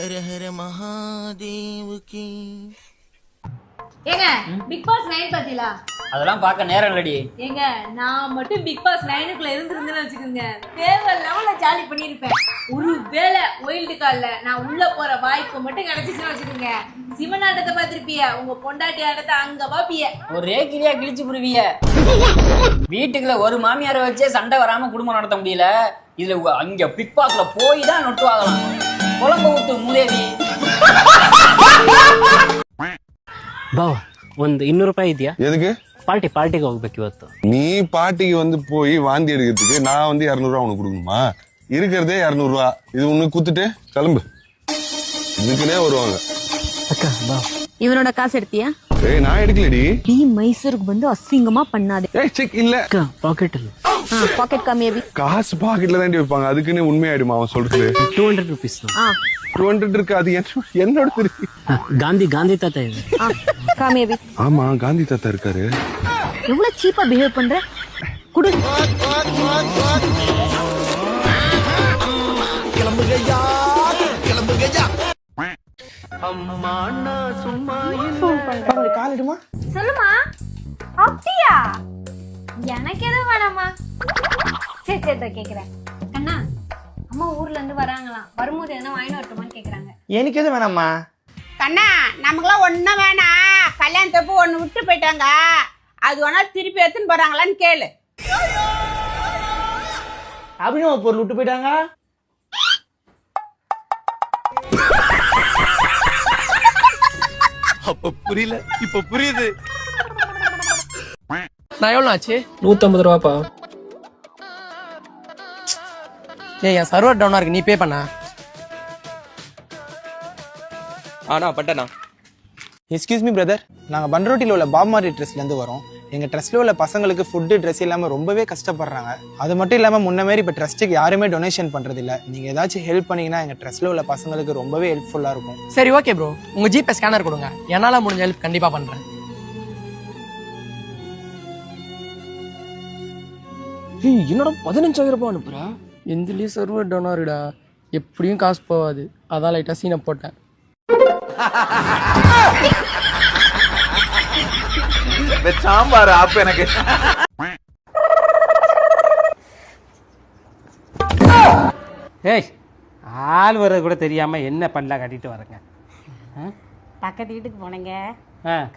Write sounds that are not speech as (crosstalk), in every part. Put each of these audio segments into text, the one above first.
ஹர ஹர மகாதேவுக்கு ஏங்க big pass nine பாத்தீங்களா அதெல்லாம் பார்க்க நேரம் இல்லடி. ஏங்க நான் மட்டும் பிக் பாஸ் நைனுக்குள்ள இருந்திருந்தேன்னு வச்சுக்கோங்க. தேவை லெவல்ல ஜாலி பண்ணிருப்பேன் ஒரு வேளை ஒயில்டு கால்ல நான் உள்ள போற வாய்ப்பு மட்டும் கிடைச்சிச்சுன்னு வச்சுக்கோங்க. சிவன் ஆட்டத்தை பார்த்திருப்பிய உங்க பொண்டாட்டி ஆட்டத்தை அங்க பாப்பிய ஒரே கிளியா கிழிச்சு புடுவிய வீட்டுக்குள்ள ஒரு மாமியாரை வச்சே சண்டை வராம குடும்பம் நடத்த முடியல. இதுல அங்க பிக் பாஸ்ல போய் தான் நொட்டு வாங்கலாம் குழம்பு ஊத்து மூதேவி ಬಾವ ಒಂದು ಇನ್ನೂರು ರೂಪಾಯಿ ಇದೆಯಾ எதுக்கு ಪಾರ್ಟಿ ಪಾರ್ಟಿಗೆ ಹೋಗ್ಬೇಕು ಇವತ್ತು நீ பாட்டிக்கு வந்து போய் வாந்தி எடுக்கிறதுக்கு நான் வந்து இரநூறுவா உனக்கு கொடுக்கணுமா இருக்கிறதே இரநூறுவா இது உனக்கு குத்துட்டு கிளம்பு இதுக்குன்னே வருவாங்க ಅಕ್ಕ ಬಾ இவனோட காசு எடுத்தியா ஏய் நான் எடுக்கலடி நீ மைசூருக்கு வந்து அசிங்கமா பண்ணாதே ஏய் செக் இல்ல ಅಕ್ಕ ಪಾಕೆಟ್ ಅಲ್ಲಿ பாக்கெட் கம்மியா காசு பாக்கெட்ல தான் வைப்பாங்க. அதுக்குன்னு உண்மையாயிடுமா அவன் சொல்றது? Two hundred rupees two hundred இருக்கு? அது என்னோட தெரியும். காந்தி காந்தி தாத்தா இது ஆமா காந்தி தாத்தா இருக்காரு. எவ்வளவு சீப்பா பிஹேவ் பண்ற? குடு. கிளம்புகையா கிளம்புகையா அம்மா நான் சும்மா சொல்லுமா அப்படியா? எனக்கு எதுவும் வேணாமா சரி சரி இதோ கேக்குறேன். அண்ணா அம்மா ஊர்ல இருந்து வராங்களாம். வரும்போது எதனா வாங்கிட்டு வரட்டுமான்னு கேக்குறாங்க. எனக்கு எதுவும் வேணாம்மா. கண்ணா நமக்குலாம் ஒன்றும் வேணாம். கல்யாணத்தப்போ ஒன்று விட்டு போயிட்டாங்க. அது வேணா திருப்பி எடுத்துன்னு போறாங்களான்னு கேளு. அப்படின்னு ஒரு பொருள் விட்டு போயிட்டாங்க. நான் எவ்வளோ ஆச்சு? நூற்றம்பது ரூபாப்பா. ஏய் என் சர்வர் டவுனாக இருக்கு நீ பே பண்ண? ஆனா பட்டண்ணா எக்ஸ்கியூஸ் மீ பிரதர் நாங்கள் பண்ரோட்டியில் உள்ள பாப்மாரி ட்ரெஸ்லேருந்து வரோம். எங்கள் ட்ரஸ்ட்டில் உள்ள பசங்களுக்கு ஃபுட்டு ட்ரெஸ் இல்லாமல் ரொம்பவே கஷ்டப்படுறாங்க. அது மட்டும் இல்லாமல் முன்ன மாதிரி இப்போ ட்ரஸ்ட்டுக்கு யாருமே டொனேஷன் பண்ணுறதில்ல நீங்கள் ஏதாச்சும் ஹெல்ப் பண்ணீங்கன்னா எங்கள் ட்ரஸ்ட்டில் உள்ள பசங்களுக்கு ரொம்பவே ஹெல்ப்ஃபுல்லாக இருக்கும். சரி ஓகே ப்ரோ உங்கள் ஜிபே ஸ்கேனர் கொடுங்க. என்னால் முடிஞ்ச ஹெல்ப் கண்டிப்பாக பண்ணுறேன் ஏய் என்னோட பதினஞ்சாயிரம் ரூபாய் அனுப்புறா? எந்திலேயே சர்வர் டவுனா எப்படியும் காசு போகாது. அதான் லைட்டா சீனை போட்டேன். சாம்பார் ஆப் எனக்கு. ஏய் ஆள் வர்றது கூட தெரியாம என்ன பண்ணல கட்டிட்டு வரேங்க? பக்கத்து வீட்டுக்கு போனேங்க.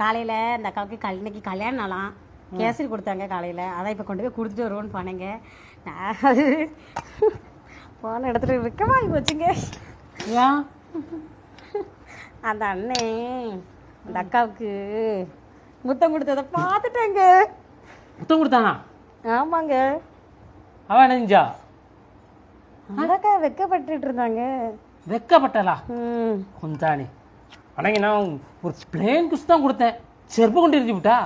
காலையில் இந்த அக்காவுக்கு கல் இன்னைக்கு கல்யாண நாளாம் கேசரி கொடுத்தாங்க காலையில். அதான் இப்போ கொண்டு போய் கொடுத்துட்டு வருவோன்னு போனேங்க நான் அது போன இடத்துல வெக்கமாகி போச்சுங்க அந்த அண்ணே அந்த அக்காவுக்கு முத்தம் கொடுத்ததை பார்த்துட்டேங்க. முத்தம் கொடுத்தானா? ஆமாங்க. அவன் என்ன செஞ்சா? அக்கா வெக்கப்பட்டுட்டு இருந்தாங்க. வெக்கப்பட்டலா ம். குந்தாணி. அடங்கி நான் ஒரு பிளேன் குஸ் தான் கொடுத்தேன். செருப்பு கொண்டு எரிஞ்சு விட்டா?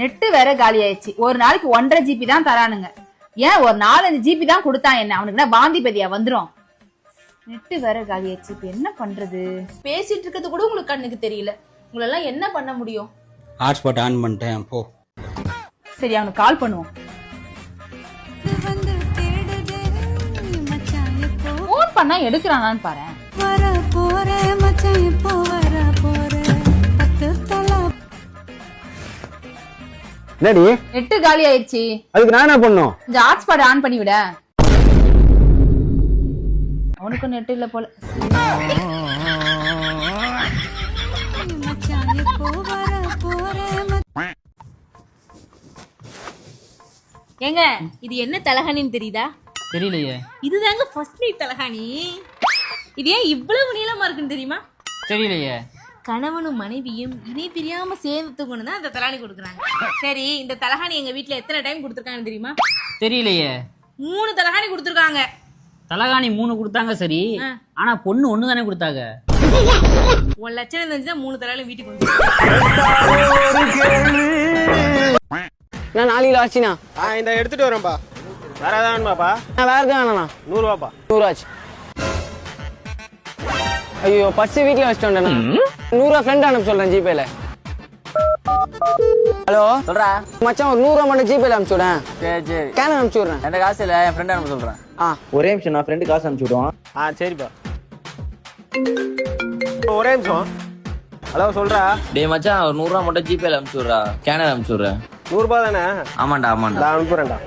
நெட்டு வேற காலி ஆயிடுச்சு ஒரு நாளைக்கு ஒன்றரை ஜிபி தான் தரானுங்க. ஏன் ஒரு நாலஞ்சு ஜிபி தான் கொடுத்தான் என்ன? அவனுக்கு என்ன பாந்தி பதியா வந்துரும்? நெட்டு வேற காலி ஆயிடுச்சு இப்ப என்ன பண்றது? பேசிட்டு இருக்கிறது கூட உங்களுக்கு கண்ணுக்கு தெரியல. உங்களெல்லாம் என்ன பண்ண முடியும்? ஹாட்ஸ்பாட் ஆன் பண்ணிட்டேன். போ. சரி அவனுக்கு கால் பண்ணுவோம். ஃபோன் பண்ணா எடுக்கிறானான்னு பாரு என்னடி? நெட்டு காலி ஆயிடுச்சு. அதுக்கு நான் என்ன பண்ணும் இந்த ஹாட்ஸ்பாட் ஆன் பண்ணி விட அவனுக்கும் நெட் இல்ல போல. ஏங்க இது என்ன தலகாணின்னு தெரியுதா? தெரியலையே. இதுதாங்க ஃபர்ஸ்ட் நைட் தலகாணி. இது ஏன் இவ்வளவு நீளமா இருக்குன்னு தெரியுமா? தெரியலையே. கணவனும் மனைவியும் இணை பிரியாம சேர்ந்து தூங்கணும் தான் அந்த தலகாணி கொடுக்குறாங்க. சரி இந்த தலகாணி எங்க வீட்ல எத்தனை டைம் கொடுத்துருக்காங்கன்னு தெரியுமா? தெரியலையே. மூணு தலகாணி கொடுத்துருக்காங்க. தலகாணி மூணு கொடுத்தாங்க சரி. ஆனா பொண்ணு ஒண்ணு தானே கொடுத்தாங்க? ஒரு லட்சம் தெரிஞ்சுதான் மூணு தலகாணி வீட்டுக்கு வந்து நான் நாலு கிலோ ஆச்சுண்ணா இந்த எடுத்துகிட்டு வரேன்ப்பா வேற ஏதாவது வேணுமாப்பா? நான் வேற எதுவும் வேணாண்ணா நூறுரூவாப்பா நூறுவாச்சு. ஐயோ பர்ஸ் வீட்டில் வச்சுட்டு வந்தேண்ணா நூறுரூவா ஃப்ரெண்ட் அனுப்ப சொல்கிறேன் ஜிபேல ஹலோ சொல்றா. மச்சான் ஒரு நூறுரூவா மட்டும் ஜிபேல அனுப்பிச்சு விடேன் சரி சரி. கேன அனுப்பிச்சு விட்றேன் எந்த காசு இல்லை என் ஃப்ரெண்ட் அனுப்ப சொல்றேன். ஆ. ஒரே நிமிஷம் நான் ஃப்ரெண்டு காசு அனுப்பிச்சு விடுவான் ஆ சரிப்பா. ஒரே நிமிஷம். ஹலோ சொல்றா. டேய் மச்சான் ஒரு நூறுரூவா மட்டும் ஜிபேல அனுப்பிச்சு விட்றா ஸ்கேனர் அனுப்பிச்சு விட்றேன் நூறுபா தானே? ஆமாண்டா ஆமாண்டா. நான் அனுப்புறேன்டா.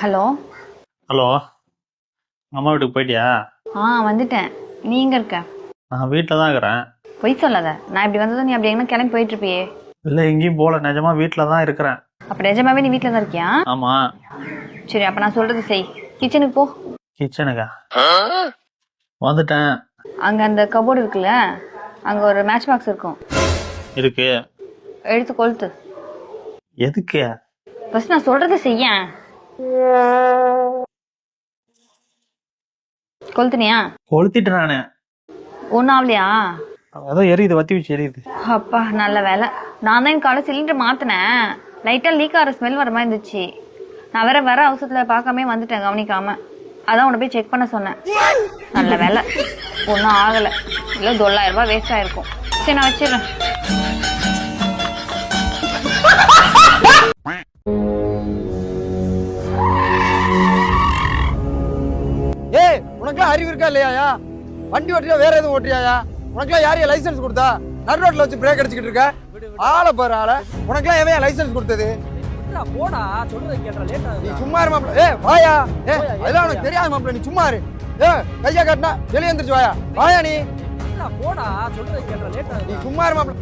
ஹலோ. ஹலோ. அம்மா வீட்டுக்கு போயிட்டியா? ஆ வந்துட்டேன். நீ எங்க இருக்க? நான் வீட்டில் தான் இருக்கிறேன். பொய் சொல்லாத. நான் இப்படி வந்ததும் நீ அப்படி எங்கன்னா கிளம்பி போயிட்டு இருப்பியே இல்லை எங்கேயும் போகல. நிஜமா வீட்டில் தான் இருக்கிறேன். அப்ப நிஜமாவே நீ வீட்ல தான் இருக்கியா? ஆமாம் சரி அப்ப நான் சொல்றது செய். கிச்சனுக்கு போ. கிச்சனுக்கா வந்துட்டேன். அங்க அந்த கபோர்டு இருக்குல்ல அங்க ஒரு மேட்ச் பாக்ஸ் இருக்கும். இருக்கு. எடுத்து கொளுத்து. எதுக்கு? ஃபர்ஸ்ட் நான் சொல்றதை செய்யேன். கொளுத்துனியா? கொளுத்திட்டு நானு. ஒன்றும் ஆகலையா ஏதோ எரியுது வத்தி வச்சு எரியுது. அப்பா நல்ல வேலை. நான் தான் காலை சிலிண்டர் மாத்தினேன். லைட்டா லீக் ஆகிற ஸ்மெல் வர மாதிரி இருந்துச்சு. நான் வேற வர அவசரத்துல பார்க்காம வந்துட்டேன் கவனிக்காம. அதான் உன்னை போய் செக் பண்ண சொன்னேன். நல்ல வேலை. ஒன்றும் ஆகலை. இல்லை தொள்ளாயிரம் ரூபாய் வேஸ்ட் ஆயிருக்கும். சரி நான் வச்சிடுறேன். உனக்குலாம் அறிவு இருக்கா இல்லையாயா? வண்டி ஓட்டுறியா வேற எதுவும் ஓட்டுறியாயா? உனக்குலாம் யாரையா லைசென்ஸ் கொடுத்தா? நடு ரோட்ல வச்சு பிரேக் அடிச்சுக்கிட்டு இருக்க. ஆளை பாரு ஆளை. உனக்குலாம் எவன் லைசென்ஸ் கொடுத்தது? போடா? சொல்றது கேட்டா லேட்டா நீ சும்மா இரு மாப்பிள. ஏ வாயா. ஏ அதெல்லாம் உனக்கு தெரியாது மாப்பிள நீ சும்மா இரு. ஏ கையா காட்டினா வெளியே எந்திரிச்சு வாயா. வாயா நீ. போடா? சொல்றது கேட்டா லேட்டா நீ சும்மா இரு மாப்பிள.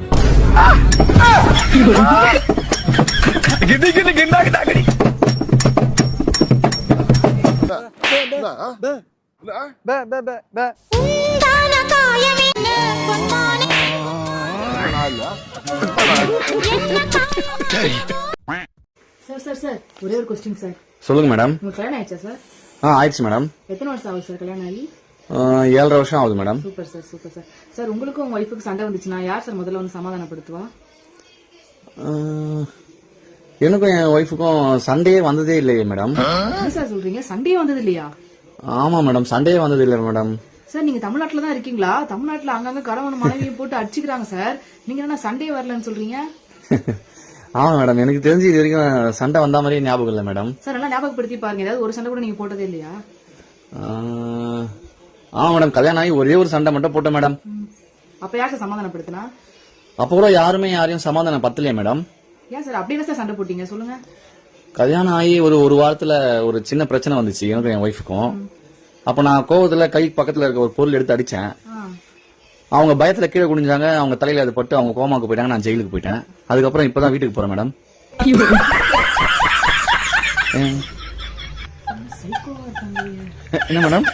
பே பே பே பே சார் சார் சார் ஒரே ஒரு கொஸ்டின் சார் சொல்லுங்க மேடம் உங்களுக்கு கல்யாணம் ஆயிடுச்சா சார் ஆ ஆயிடுச்சு மேடம் எத்தனை வருஷம் ஆகுது சார் கல்யாணம் ஆகி? ஏழரை வருஷம் ஆகுது madam super sir super sir sir உங்களுக்கும் உங்க ஒய்ஃபுக்கு சண்டை வந்துச்சுன்னா யார் சார் முதல்ல வந்து சமாதானப்படுத்துவா? எனக்கும் என் ஒய்ஃபுக்கும் சண்டே வந்ததே இல்லையே மேடம் என்ன சார் சொல்றீங்க? சண்டையே வந்தது இல்லையா? ஆமா மேடம் சண்டே வந்தது இல்லை மேடம் சார் நீங்க தமிழ்நாட்டுல தான் இருக்கீங்களா? தமிழ்நாட்டுல அங்கங்க கணவன் மனைவியும் போட்டு அடிச்சுக்கிறாங்க சார் நீங்க என்ன சண்டே வரலன்னு சொல்றீங்க? (laughs) ஆமா மேடம் எனக்கு தெரிஞ்சு இது வரைக்கும் சண்டை வந்த மாதிரியே ஞாபகம் இல்லை மேடம் சார் நல்லா ஞாபகப்படுத்தி பாருங்க. ஏதாவது ஒரு சண்டை கூட நீங்க போட்டதே இல்லையா? ஆமா மேடம் கல்யாணம் ஆகி ஒரே ஒரு சண்டை மட்டும் போட்டேன் மேடம் அப்ப யார் சார் சமாதானப்படுத்தினா? அப்போ கூட யாருமே யாரையும் சமாதானம் பத்தலையே மேடம் ஏன் சார் அப்படி என்ன சார் சண்டை போட்டீங்க? சொல்லுங்க. கல்யாணம் ஆகி ஒரு ஒரு வாரத்துல ஒரு சின்ன பிரச்சனை வந்துச்சு எனக்கும் என் ஒய்ஃபுக்கும் அப்ப நான் கோவத்துல கை பக்கத்துல இருக்க ஒரு பொருள் எடுத்து அடிச்சேன். அவங்க பயத்துல கீழே குனிஞ்சாங்க அவங்க தலையில அது பட்டு அவங்க கோமாக்கு போயிட்டாங்க நான் ஜெயிலுக்கு போயிட்டேன். அதுக்கப்புறம் இப்பதான் வீட்டுக்கு போறேன் மேடம் என்ன மேடம்